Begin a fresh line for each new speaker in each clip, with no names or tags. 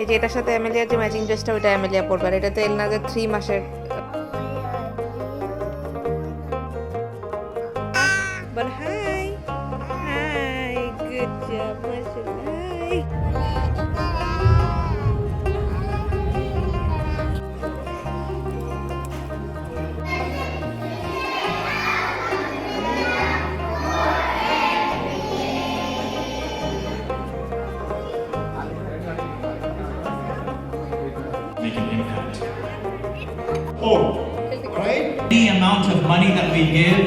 এই যে এটার সাথে অ্যামেলিয়ার যে ম্যাচিং ড্রেসটা ওইটা অ্যামেলিয়া পরবে। আর এটাতে এলনাজের থ্রি মাসের।
Money that we give.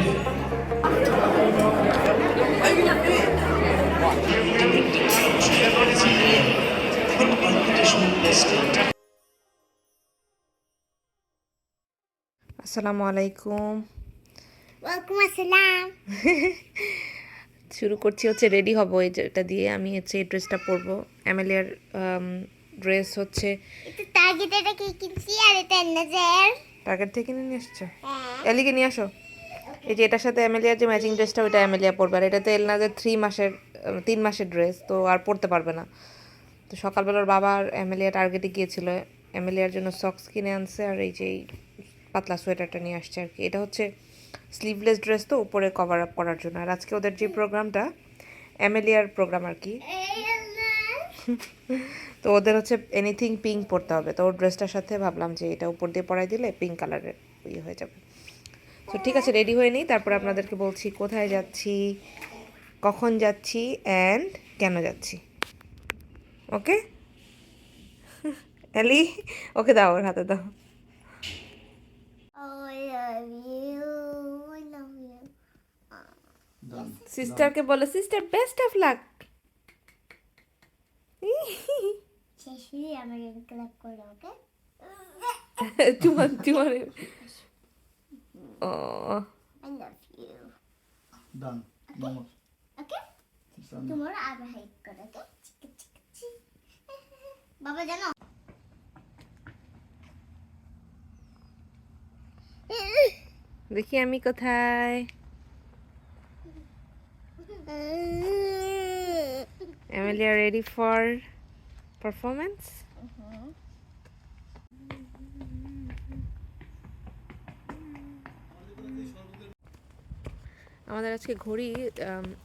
আসসালামু আলাইকুম।
ওয়ালাইকুম আসসালাম।
শুরু করছি হচ্ছে রেডি হব এই যেটা দিয়ে আমি হচ্ছে এই ড্রেসটা পরবো। অ্যামেলিয়ার ড্রেস হচ্ছে
এটা টার্গেট এটা কি কিনছি আর এটা নাজার
টার্গেট থেকে নিয়ে এসছো? এলিকে নিয়ে আসো। এই যে এটার সাথে অ্যামেলিয়ার যে ম্যাচিং ড্রেসটা ওইটা অ্যামেলিয়া পরবে। আর এটাতে এলনাজের থ্রি মাসের তিন মাসের ড্রেস তো আর পরতে পারবে না। তো সকালবেলার বাবা আর অ্যামেলিয়া টার্গেটে গিয়েছিল। অ্যামেলিয়ার জন্য সক্স কিনে আনছে আর এই যে পাতলা সোয়েটারটা নিয়ে আসছে আর কি। এটা হচ্ছে স্লিভলেস ড্রেস তো উপরে কভার আপ করার জন্য। আর আজকে ওদের যে প্রোগ্রামটা অ্যামেলিয়ার প্রোগ্রাম আর কি। তো ওদের হচ্ছে এনিথিং পিঙ্ক পরতে হবে। তো ওর ড্রেসটার সাথে ভাবলাম যে এটা উপর দিয়ে পরাই দিলে পিঙ্ক কালারের ইয়ে হয়ে যাবে। তো ঠিক আছে রেডি হয়ে নিই। তারপর আপনাদেরকে বলছি কোথায় যাচ্ছি কখন যাচ্ছি অ্যান্ড কেন যাচ্ছি। ওকে এলি ওকে দাও ওর হাতে দাও. সিস্টারকে বলো সিস্টার বেস্ট অফ লাক
হলে আমার ক্লাব করো ওকে
চুমা চুমা ও
I love you.
Done. No more.
ওকে. তোমার আবার হাইক করো ওকে বাবা জানো
দেখি আমি কোথায়। Amelia ready for performance? আমাদের আজকে ঘড়ি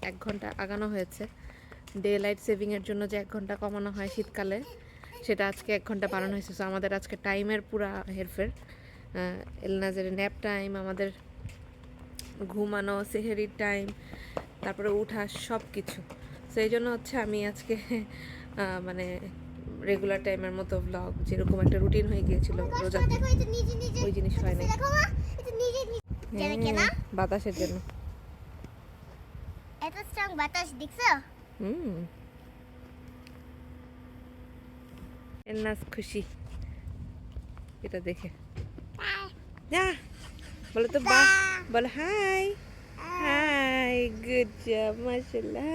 এক ঘণ্টা আগানো হয়েছে। ডে লাইট সেভিংয়ের জন্য যে এক ঘণ্টা কমানো হয় শীতকালে, সেটা আজকে এক ঘণ্টা বাড়ানো হয়েছে। সো আমাদের আজকে টাইমের পুরা হেরফের। এলনাজের ন্যাপ টাইম আমাদের ঘুমানো, সেহেরির টাইম তারপরে উঠা সব কিছু সেই জন্য হচ্ছে আমি আজকে মানে রেগুলার টাইমের মতো ব্লগ যেরকম একটা রুটিন হয়ে গিয়েছিল রোজা। ওই জিনিস হয় না
জানে কেনা।
বাতাসের জন্য।
এত স্ট্রং বাতাস দেখছ?
হুম। এলনাজ খুশি। এটা দেখে। যা বলো তো বা বলো হাই। হাই গুড জব মাশাআল্লাহ।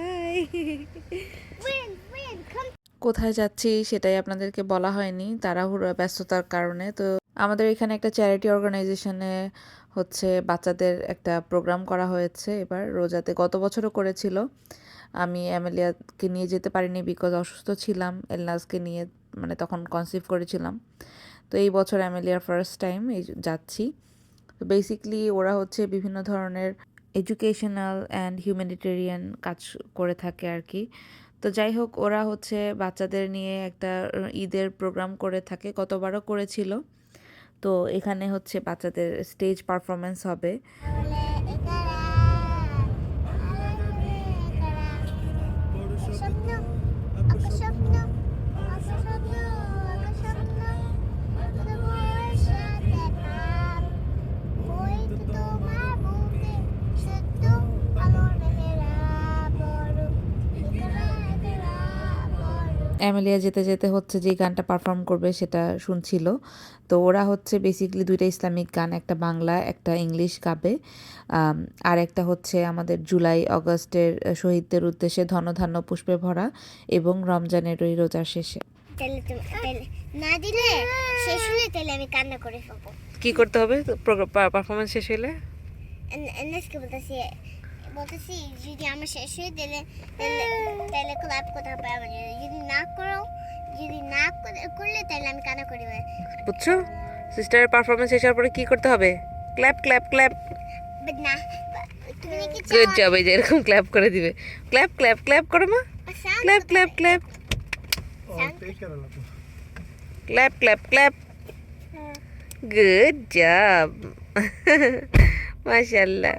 উইন উইন কাম
কোথায় যাচ্ছি সেটাই আপনাদেরকে বলা হয়নি, তাড়াহুড়ো, ব্যস্ততার কারণে। তো আমাদের এখানে একটা চ্যারিটি অর্গানাইজেশনে হচ্ছে বাচ্চাদের একটা প্রোগ্রাম করা হয়েছে এবার, রোজাতে গত বছরও করেছিল। আমি অ্যামেলিয়াকে নিয়ে যেতে পারিনি বিকজ অসুস্থ ছিলাম এলনাজকে নিয়ে মানে তখন কনসিভ করেছিলাম। তো এই বছর অ্যামেলিয়ার ফার্স্ট টাইম এই যাচ্ছি। তো বেসিকলি ওরা হচ্ছে বিভিন্ন ধরনের এডুকেশনাল অ্যান্ড হিউম্যানিটেরিয়ান কাজ করে থাকে আর কি। তো যাই হোক, ওরা হচ্ছে বাচ্চাদের নিয়ে একটা ঈদের প্রোগ্রাম করে থাকে, কতবারও করেছিল। তো এখানে হচ্ছে বাচ্চাদের স্টেজ পারফরমেন্স হবে। অ্যামেলিয়া যেতে যেতে হচ্ছে যে গানটা পারফর্ম করবে সেটা শুনছিল। তো ওরা হচ্ছে বেসিক্যালি দুইটা ইসলামিক গান একটা বাংলা একটা ইংলিশ গাবে। আর একটা হচ্ছে আমাদের জুলাই অগস্টের শহীদদের উদ্দেশ্যে ধনধান্য পুষ্পে ভরা এবং রমজানের ওই রোজার শেষে।
না দিলে শেষ হলে তাহলে আমি কান্না করে ফেলব।
কি করতে হবে? পারফরমেন্স শেষ হলে?
এনএসকে বলতেছি বলতেছি যদি আমার শেষ হয়ে তাহলে তাহলে ক্লাব কোথাও পাবো যদি না করো যদি না করে- করলে তাহলে আমি কান্না করি
বুঝছ সিস্টারের পারফরমেন্স শেষ হওয়ার পরে কি করতে হবে? ক্ল্যাপ ক্ল্যাপ ক্ল্যাপ
না কি
গুড জব এই যে এরকম ক্ল্যাপ করে দিবে। ক্ল্যাপ ক্ল্যাপ ক্ল্যাপ করো মা। Clap clap clap clap clap clap good job মাশাল্লাহ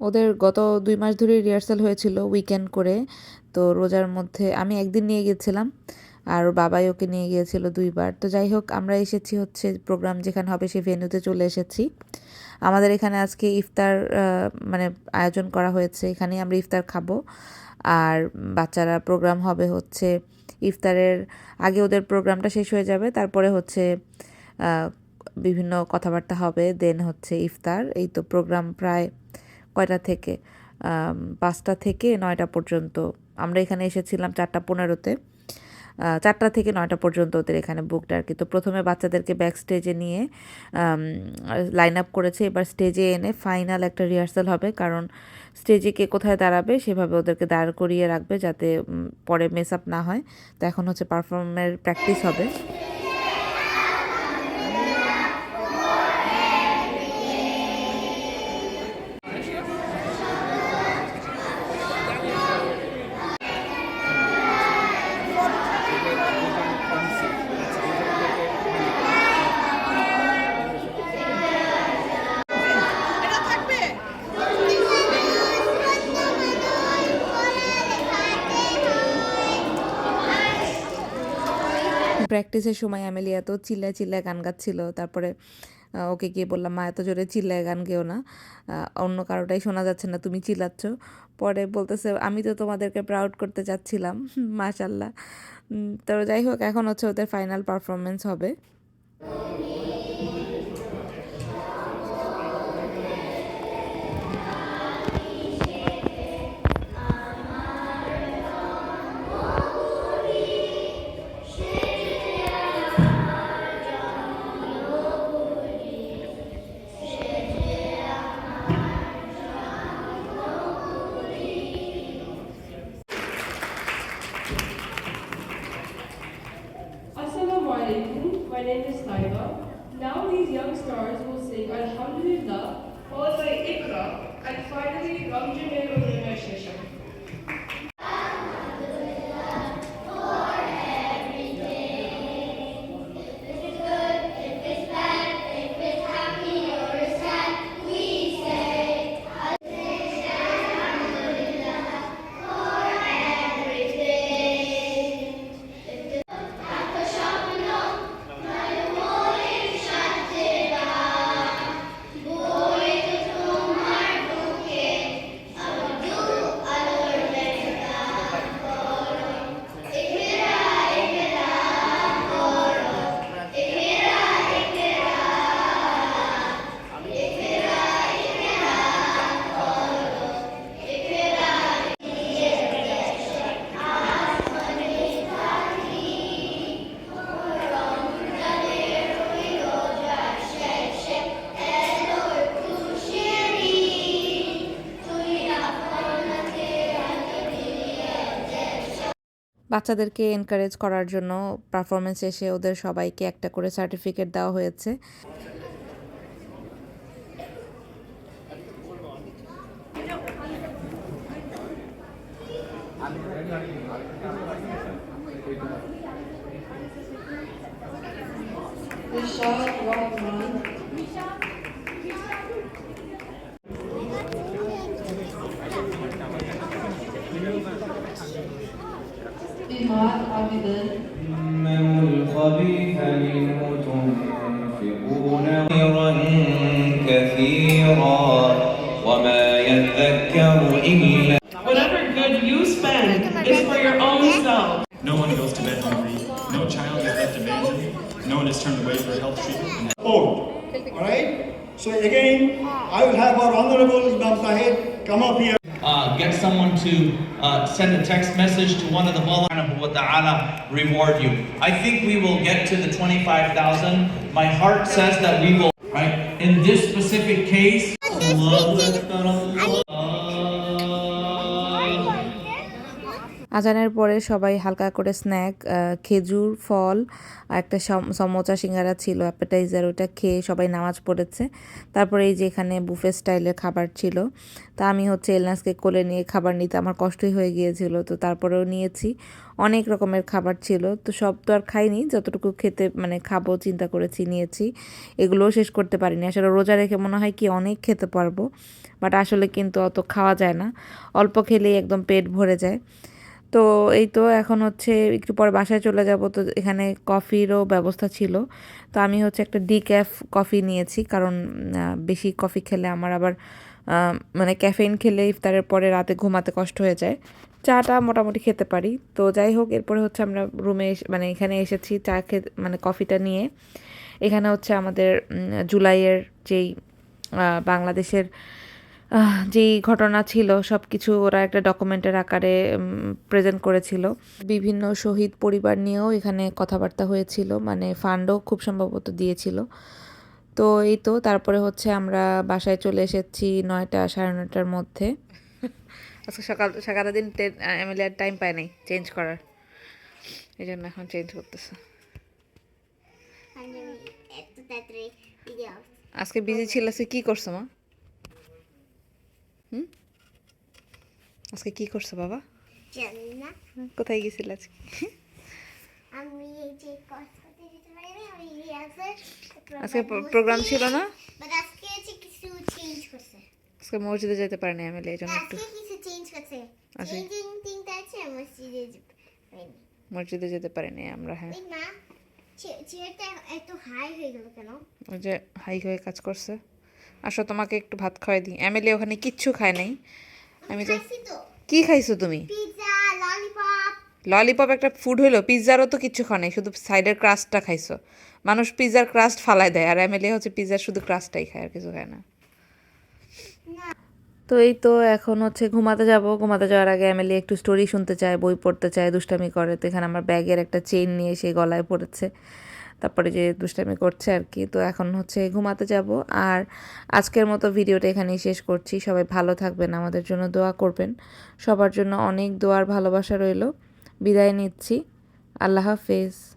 ওদের গত দুই মাস ধরে রিহার্সাল হয়েছিল উইকেন্ড করে। তো রোজার মধ্যে আমি একদিন নিয়ে গেছিলাম আর বাবাই ওকে নিয়ে গিয়েছিল দুইবার। তো যাই হোক, আমরা এসেছি হচ্ছে প্রোগ্রাম যেখানে হবে সেই ভেন্যুতে চলে এসেছি। আমাদের এখানে আজকে ইফতার মানে আয়োজন করা হয়েছে। এখানেই আমরা ইফতার খাব। আর বাচ্চারা প্রোগ্রাম হবে হচ্ছে ইফতারের আগে ওদের প্রোগ্রামটা শেষ হয়ে যাবে, তারপরে হচ্ছে বিভিন্ন কথাবার্তা হবে দেন হচ্ছে ইফতার। এই তো প্রোগ্রাম প্রায় কয়টা থেকে? পাঁচটা থেকে নয়টা পর্যন্ত। আমরা এখানে এসেছিলাম চারটা পনেরোতে। চারটা থেকে নয়টা পর্যন্ত ওদের এখানে বুকটা আর কি। তো প্রথমে বাচ্চাদেরকে ব্যাক স্টেজে নিয়ে লাইন আপ করেছে। এবার স্টেজে এনে ফাইনাল একটা রিহার্সাল হবে। কারণ স্টেজে কে কোথায় দাঁড়াবে সেভাবে ওদেরকে দাঁড় করিয়ে রাখবে যাতে পরে মেস আপ না হয়। তো এখন হচ্ছে পারফর্মের প্র্যাকটিস হবে। প্র্যাকটিসের সময় অ্যামেলিয়া এত চিল্লায় চিল্লায় গান গাচ্ছিল। তারপরে ওকে গিয়ে বললাম, মা, এত জোরে চিল্লায় গান গেও না। অন্য কারোটাই শোনা যাচ্ছে না, তুমি চিল্লাচ্ছ। পরে বলতেছে, আমি তো তোমাদেরকে প্রাউড করতে চাচ্ছিলাম মাশাল্লাহ তো যাই হোক, এখন হচ্ছে ওদের ফাইনাল পারফরমেন্স হবে।
Name is. Now these young stars will sing Alhamdulillah, followed by Ikra, and finally Ramjan
বাচ্চাদেরকে এনকারেজ করার জন্য পারফরমেন্স শেষে ওদের সবাইকে একটা করে সার্টিফিকেট দেওয়া হয়েছে
Rahman. Imad
Whatever good you spend is for your own self.
No one goes to bed hungry. No child is left abandoned. No one is turned away for health treatment.
Oh, All right? So again, I will have our Honorable Imam Tahir come up here.
uh, get someone to uh, send a text message to one of the mullah subhanahu wa ta'ala reward you. I think we will get to the 25,000. My heart says that we will, right? In this specific case,
আজানের পরে সবাই হালকা করে snack খেজুর, ফল একটা সম- সমোচা সিঙ্গারা ছিল, appetiser ওটা খেয়ে সবাই নামাজ পড়েছে। তারপরে এই যে এখানে বুফে স্টাইলের খাবার ছিল, তা আমি হচ্ছে এলনাসকে কোলে নিয়ে খাবার নিতে আমার কষ্টই হয়ে গিয়েছিল, তো তারপরেও নিয়েছি। অনেক রকমের খাবার ছিল, তো সব তো আর খাইনি, যতটুকু খেতে মানে খাব চিন্তা করেছি নিয়েছি। এগুলোও শেষ করতে পারিনি, আসলে রোজা রেখে মনে হয় কি অনেক খেতে পারব, বাট আসলে কিন্তু অত খাওয়া যায় না। অল্প খেলেই একদম পেট ভরে যায়। তো এই তো এখন হচ্ছে একটু পরে বাসায় চলে যাব। তো এখানে কফিরও ব্যবস্থা ছিল। তো আমি হচ্ছে একটা ডি ক্যাফ কফি নিয়েছি। কারণ বেশি কফি খেলে আমার আবার মানে ক্যাফেইন খেলে ইফতারের পরে রাতে ঘুমাতে কষ্ট হয়ে যায়। চাটা মোটামুটি খেতে পারি। তো যাই হোক, এরপরে হচ্ছে আমরা রুমে মানে এখানে এসেছি চা খেতে মানে কফিটা নিয়ে। এখানে হচ্ছে আমাদের জুলাইয়ের যেই বাংলাদেশের যেই ঘটনা ছিল সব কিছু ওরা একটা ডকুমেন্টের আকারে প্রেজেন্ট করেছিল। বিভিন্ন শহীদ পরিবার নিয়েও এখানে কথাবার্তা হয়েছিল মানে ফান্ডও খুব সম্ভবত দিয়েছিল। তো এই তো তারপরে হচ্ছে আমরা বাসায় চলে এসেছি নয়টা সাড়ে নয়টার মধ্যে।
আজকে সকাল সারাদিন এমএলএ আর টাইম পায় নাই চেঞ্জ করার। এই জন্য এখন চেঞ্জ করতেছে। আজকে বিজি ছিল কি করছ মা? হুম? আজকে কি করছ বাবা?
জানি না
কোথায় গেছিল আজকে?
আমি এই যে কষ্ট যেতে পারি আমি রিহার্সাল
আজকে প্রোগ্রাম ছিল না?
বাট আজকে হচ্ছে কিছু চেঞ্জ করছে।
আজকে মসজিদে যেতে পারেনি এমএলএ এই জন্য একটু
কিছু চেঞ্জ করছে।
আচ্ছা।
চেঞ্জিং আছে মসজিদে যেতে পারিনি।
মসজিদে যেতে পারিনি আমরা হ্যাঁ।
এই চেয়ারটা এত হাই হয়ে গেল কেন?
ওই যে হাই হয়ে কাজ করছে। আসো তোমাকে একটু ভাত খাওয়াই দিই। এমএলএ ওখানে কিচ্ছু খায় নাই। আমি তো কি খাইছো তুমি? ললিপপ। একটা ফুড হইল পিৎজারও তো কিচ্ছু খাও নাই শুধু সাইডের ক্রাস্টটা খাইছো। মানুষ পিৎজার ক্রাস্ট ফালাই দেয় আর এমএলএ হচ্ছে পিৎজার শুধু ক্রাস্টটাই খায় আর কিছু খায় না।
তো এই তো এখন হচ্ছে ঘুমাতে যাব। ঘুমাতে যাওয়ার আগে এমএলএ একটু স্টোরি শুনতে চায় বই পড়তে চায় দুষ্টামি করে। তো এখানে আমার ব্যাগের একটা চেইন নিয়ে সে গলায় পড়েছে। তারপরে যে দুষ্টামি করছে আর কি, তো এখন হচ্ছে ঘুমাতে যাব। আর আজকের মতো ভিডিওটা এখানেই শেষ করছি। সবাই ভালো থাকবেন, আমাদের জন্য দোয়া করবেন। সবার জন্য অনেক দোয়ার ভালোবাসা রইল। বিদায় নিচ্ছি। আল্লাহ হাফেজ।